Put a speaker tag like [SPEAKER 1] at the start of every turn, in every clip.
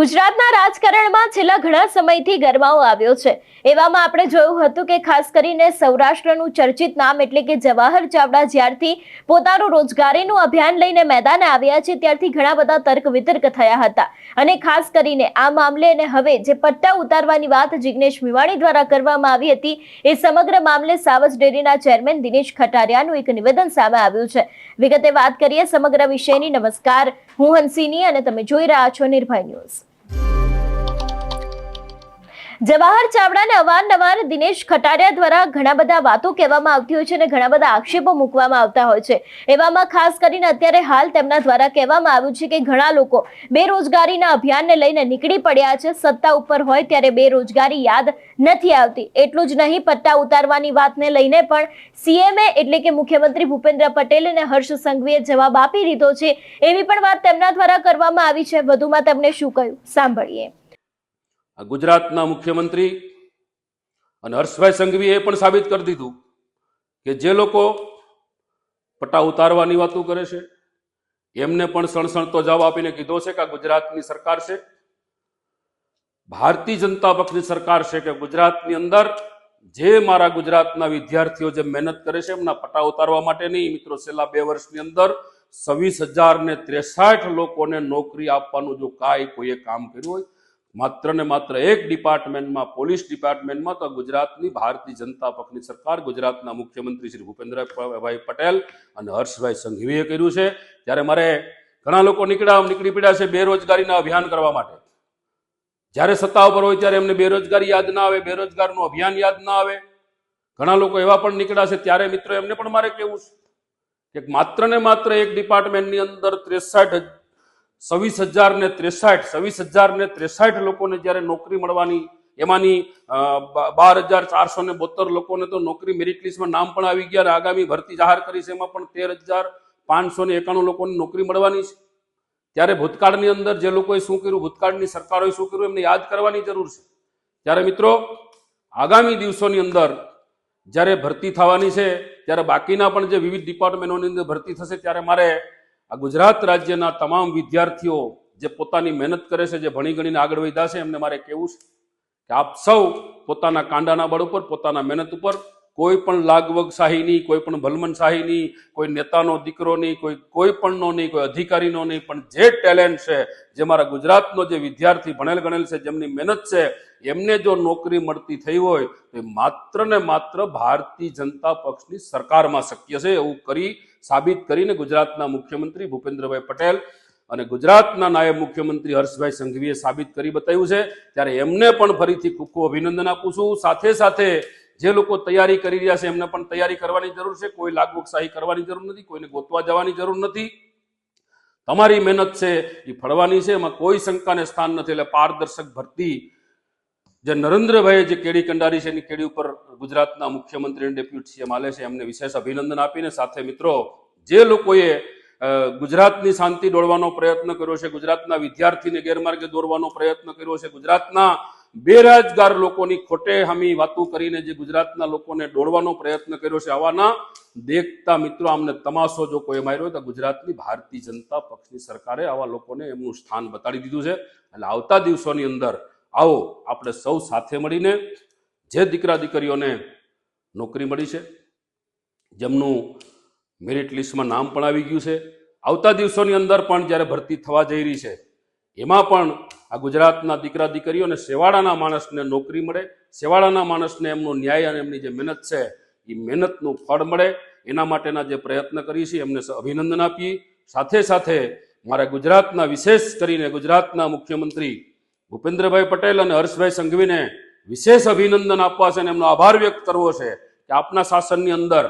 [SPEAKER 1] ગુજરાતના રાજકારણમાં છેલ્લા ઘણા સમયથી ગરમાવો આવ્યો છે. એવામાં આપણે જોયું હતું કે ખાસ કરીને સૌરાષ્ટ્રનું ચર્ચિત નામ એટલે કે જવાહર ચાવડા જ્યારથી પોતાનું રોજગારીનું અભિયાન લઈને મેદાને આવ્યા છે, ત્યારથી ઘણા બધા તર્ક વિતર્ક થયા હતા. અને ખાસ કરીને આ મામલે અને હવે જે પટ્ટા ઉતારવાની વાત જિગ્નેશ મેવાણી દ્વારા કરવામાં આવી હતી, એ સમગ્ર મામલે સાવજ ડેરીના ચેરમેન દિનેશ ખટારિયાનું એક નિવેદન સામે આવ્યું છે. વિગતે વાત કરીએ સમગ્ર વિષયની. નમસ્કાર. હું હંસિની અને તમે જોઈ રહ્યા છો નિર્ભય ન્યૂઝ. જવાહર ચાવડાને અવારનવાર દિનેશ ખટારિયા દ્વારા ઘણા બધા વાતો કહેવામાં આવતી હોય છે અને ઘણા બધા આક્ષેપો મૂકવામાં આવતા હોય છે. એવામાં ખાસ કરીને અત્યારે હાલ તેમના દ્વારા કહેવામાં આવ્યું છે કે ઘણા લોકો બેરોજગારીના અભિયાનને લઈને નીકળી પડ્યા છે. સત્તા ઉપર હોય ત્યારે બેરોજગારી યાદ નથી આવતી. એટલું જ નહીં, પટ્ટા ઉતારવાની વાતને લઈને પણ સીએમએ એટલે કે મુખ્યમંત્રી ભૂપેન્દ્ર પટેલ અને હર્ષ સંઘવીએ જવાબ આપી દીધો છે. એવી પણ વાત તેમના દ્વારા કરવામાં આવી છે. વધુમાં તેમણે શું કહ્યું? સાંભળીએ.
[SPEAKER 2] આ ગુજરાતના મુખ્યમંત્રી અને હર્ષભાઈ સંઘવીએ પણ સાબિત કરી દીધું કે જે લોકો પટ્ટા ઉતારવાની વાતો કરે છે, એમને પણ સણસણતો જવાબ આપીને કીધો છે કે આ ગુજરાતની સરકાર છે. ભારતીય જનતા પક્ષની સરકાર છે કે ગુજરાતની અંદર જે મારા ગુજરાતના વિદ્યાર્થીઓ જે મહેનત કરે છે એમના પટ્ટા ઉતારવા માટે નહીં, મિત્રો, છેલ્લા બે વર્ષની અંદર છવ્વીસ હજાર ને ત્રેસાઠ લોકોને નોકરી આપવાનું જો કાંઈ કોઈએ કામ કર્યું હોય માત્ર ને માત્ર એક ડિપાર્ટમેન્ટમાં, પોલીસ ડિપાર્ટમેન્ટમાં તો ગુજરાતની ભારતીય જનતા પક્ષની સરકાર, ગુજરાતના મુખ્યમંત્રી શ્રી ભૂપેન્દ્રભાઈ પટેલ અને હર્ષભાઈ સંઘવીએ કર્યું છે. ત્યારે મારે ઘણા લોકો નીકળ્યા, નીકળી પડ્યા છે બેરોજગારીના અભિયાન કરવા માટે. જ્યારે સત્તા ઉપર હોય ત્યારે એમને બેરોજગારી યાદ ના આવે, બેરોજગારનું અભિયાન યાદ ના આવે. ઘણા લોકો એવા પણ નીકળ્યા છે, ત્યારે મિત્રો એમને પણ મારે કહેવું છે કે માત્ર ને માત્ર એક ડિપાર્ટમેન્ટની અંદર ત્રેસઠ છવ્વીસ હજાર ને ત્રેસાઠ, છવ્વીસ હજાર ને ત્રેસાઠ લોકોને જ્યારે નોકરી મળવાની, એમાંની બાર હજાર ચારસો ને બોતેર લોકોને તો નોકરી મેરિટ લિસ્ટમાં નામ પણ આવી ગયા અને આગામી ભરતી જાહેર કરી છે, એમાં પણ તેર હજાર પાંચસો ને એકાણું લોકોને નોકરી મળવાની છે. ત્યારે ભૂતકાળની અંદર જે લોકોએ શું કર્યું, ભૂતકાળની સરકારોએ શું કર્યું, એમને યાદ કરવાની જરૂર છે. ત્યારે મિત્રો, આગામી દિવસોની અંદર જ્યારે ભરતી થવાની છે, ત્યારે બાકીના પણ જે વિવિધ ડિપાર્ટમેન્ટોની અંદર ભરતી થશે, ત્યારે મારે આ ગુજરાત રાજ્યના તમામ વિદ્યાર્થીઓ જે પોતાની મહેનત કરે છે, જે ભણી ગણીને આગળ વધ્યા છે, એમને મારે કહેવું છે કે આપ સૌ પોતાના કાંડાના બળ ઉપર, પોતાના મહેનત ઉપર કોઈ પણ લાગવગ શાહી નહીં, કોઈ પણ ભલમન શાહી નહીં, કોઈ નેતાનો, દીકરો નહીં, કોઈ કોઈ પણનો નહીં, કોઈ અધિકારીનો નહીં, પણ જે ટેલેન્ટ છે, જે મારા ગુજરાતનો જે વિદ્યાર્થી ભણેલ ગણેલ છે, જેમની મહેનત છે, એમને જો નોકરી મળતી થઈ હોય, તો માત્ર ને માત્ર ભારતીય જનતા પક્ષની સરકારમાં શક્ય છે એવું કરી, સાબિત કરીને ગુજરાતના મુખ્યમંત્રી ભૂપેન્દ્રભાઈ પટેલ અને ગુજરાતના નાયબ મુખ્યમંત્રી હર્ષભાઈ સંઘવીએ સાબિત કરી બતાવ્યું છે. ત્યારે એમને પણ ફરીથી ખૂબ ખૂબ અભિનંદન આપું છું. સાથે સાથે જે લોકો તૈયારી કરી રહ્યા છે, એમને પણ તૈયારી કરવાની જરૂર છે. કોઈ લાગવકશાહી કરવાની જરૂર નથી, કોઈને ગોતવા જવાની જરૂર નથી. તમારી મહેનત છે, એ ફળવાની છે. એમાં કોઈ શંકાને સ્થાન નથી. એટલે પારદર્શક ભરતી જે નરેન્દ્રભાઈએ જે કેડી કંડારી છે, એની કેડી ઉપર ગુજરાતના મુખ્યમંત્રી અને ડેપ્યુટી સીએમ આલે છે, એમને વિશેષ અભિનંદન આપીને સાથે મિત્રો, જે લોકોએ ગુજરાતની શાંતિ દોડવાનો પ્રયત્ન કર્યો છે, ગુજરાતના વિદ્યાર્થીને ગેરમાર્ગે દોરવાનો પ્રયત્ન કર્યો છે, ગુજરાતના બેરોજગાર લોકોની ખોટે હમી વાતો કરીને જે ગુજરાતના લોકોને દોડવાનો પ્રયત્ન કર્યો છે, આવાના દેખતા મિત્રો આમને તમાશો જો કોઈ માર્યો તો ગુજરાતની ભારતીય જનતા પક્ષની સરકારે આવા લોકોને એમનું સ્થાન બતાડી દીધું છે. એટલે આવતા દિવસોની અંદર આવો આપણે સૌ સાથે મળીને જે દીકરા દીકરીઓને નોકરી મળી છે, જેમનું મેરિટ લિસ્ટમાં નામ પણ આવી ગયું છે. આવતા દિવસોની અંદર પણ જ્યારે ભરતી થવા જઈ રહી છે, એમાં પણ આ ગુજરાતના દીકરા દીકરીઓને શેવાળાના માણસને નોકરી મળે શેવાળાના માણસને એમનો ન્યાય અને એમની જે મહેનત છે એ મહેનતનું ફળ મળે. એના માટેના જે પ્રયત્ન કરી છે, એમને અભિનંદન આપીએ. સાથે સાથે મારે ગુજરાતના વિશેષ કરીને ગુજરાતના મુખ્યમંત્રી ભૂપેન્દ્રભાઈ પટેલ અને હર્ષભાઈ સંઘવીને વિશેષ અભિનંદન આપવા છે અને એમનો આભાર વ્યક્ત કરવો છે કે આપના શાસનની અંદર,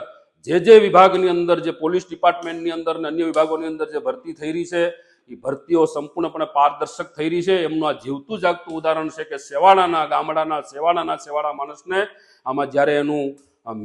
[SPEAKER 2] જે જે વિભાગની અંદર, જે પોલીસ ડિપાર્ટમેન્ટની અંદર અને અન્ય વિભાગોની અંદર જે ભરતી થઈ રહી છે એ ભરતીઓ સંપૂર્ણપણે પારદર્શક થઈ રહી છે. એમનું આ જીવતું જાગતું ઉદાહરણ છે કે સેવાડાના, ગામડાના સેવાડાના સેવાડા માણસને આમાં જ્યારે એનું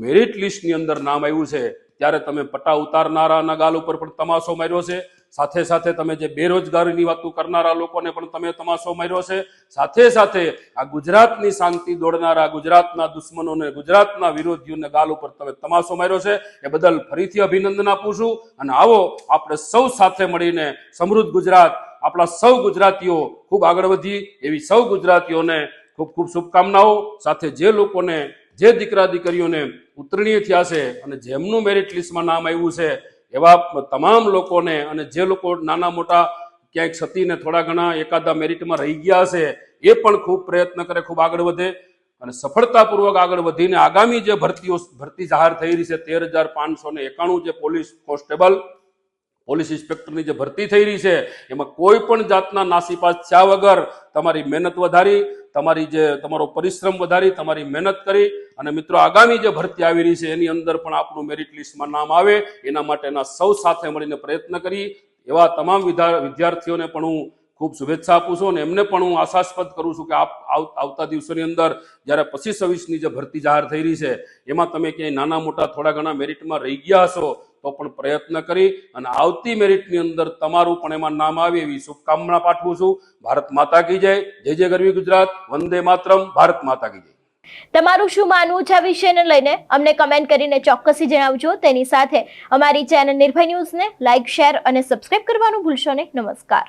[SPEAKER 2] મેરિટ લિસ્ટની અંદર નામ આવ્યું છે, ત્યારે તમે પટ્ટા ઉતારનારાના ગાલ ઉપર પણ તમાશો માર્યો છે. સાથે સાથે તમે જે બેરોજગારીની વાતો કરનારા લોકોને પણ તમે તમાશો માર્યો છે. સાથે સાથે આ ગુજરાતની શાંતિ દોડનારા ગુજરાતના દુશ્મનોને ગુજરાતના વિરોધીઓને ગાલ ઉપર તમે તમાશો માર્યો છે. એ બદલ ફરીથી અભિનંદન આપું છું અને આવો આપણે સૌ સાથે મળીને સમૃદ્ધ ગુજરાત, આપણા સૌ ગુજરાતીઓ ખૂબ આગળ વધી, એવી સૌ ગુજરાતીઓને ખૂબ ખૂબ શુભકામનાઓ. સાથે જે લોકોને, જે દીકરા દીકરીઓને ઉત્તીર્ણ થયા છે અને જેમનું મેરિટ લિસ્ટમાં નામ આવ્યું છે એવા તમામ લોકોને અને જે લોકો નાના મોટા ક્યાંક સતીને થોડા ઘણા એકાદા મેરિટમાં રહી ગયા છે એ પણ ખૂબ પ્રયત્ન કરે, ખૂબ આગળ વધે અને સફળતાપૂર્વક આગળ વધીને આગામી જે ભરતીઓ, ભરતી જાહેર થઈ રહી છે તેર હજાર પાંચસો ને એકાણું જે પોલીસ કોન્સ્ટેબલ પોલીસ ઇન્સ્પેક્ટરની જે ભરતી થઈ રહી છે, એમાં કોઈ પણ જાતના નાસીપાસ થયા વગર તમારી મહેનત વધારી, તમારી જે, તમારો પરિશ્રમ વધારી, તમારી મહેનત કરી અને મિત્રો, આગામી જે ભરતી આવી રહી છે, એની અંદર પણ આપણું મેરિટ લિસ્ટમાં નામ આવે, એના માટેના સૌ સાથે મળીને પ્રયત્ન કરી. એવા તમામ વિદ્યાર્થીઓને પણ હું ખૂબ શુભેચ્છા આપું છું અને એમને પણ હું આશાસ્પદ કરું છું કે આપ આવતા દિવસોની અંદર જ્યારે પચીસ છવ્વીસની જે ભરતી જાહેર થઈ રહી છે, એમાં તમે ક્યાંય નાના મોટા થોડા ઘણા મેરિટમાં રહી ગયા હશો તો પણ પ્રયત્ન કરી અને આવતી મેરિટની અંદર તમારું પણ એમાં નામ આવે એવી શુભકામના પાઠવું છું. ભારત માતા કી જય. જય જય ગરવી ગુજરાત. વંદે માતરમ. ભારત માતા કી જય.
[SPEAKER 1] તમારું શું માનવું છે આ વિષયને લઈને? અમને કમેન્ટ કરીને ચોક્કસથી જણાવજો. તેની સાથે અમારી ચેનલ નિર્ભય ન્યૂઝને લાઇક શેર અને સબસ્ક્રાઇબ કરવાનું ભૂલશો નહીં. નમસ્કાર.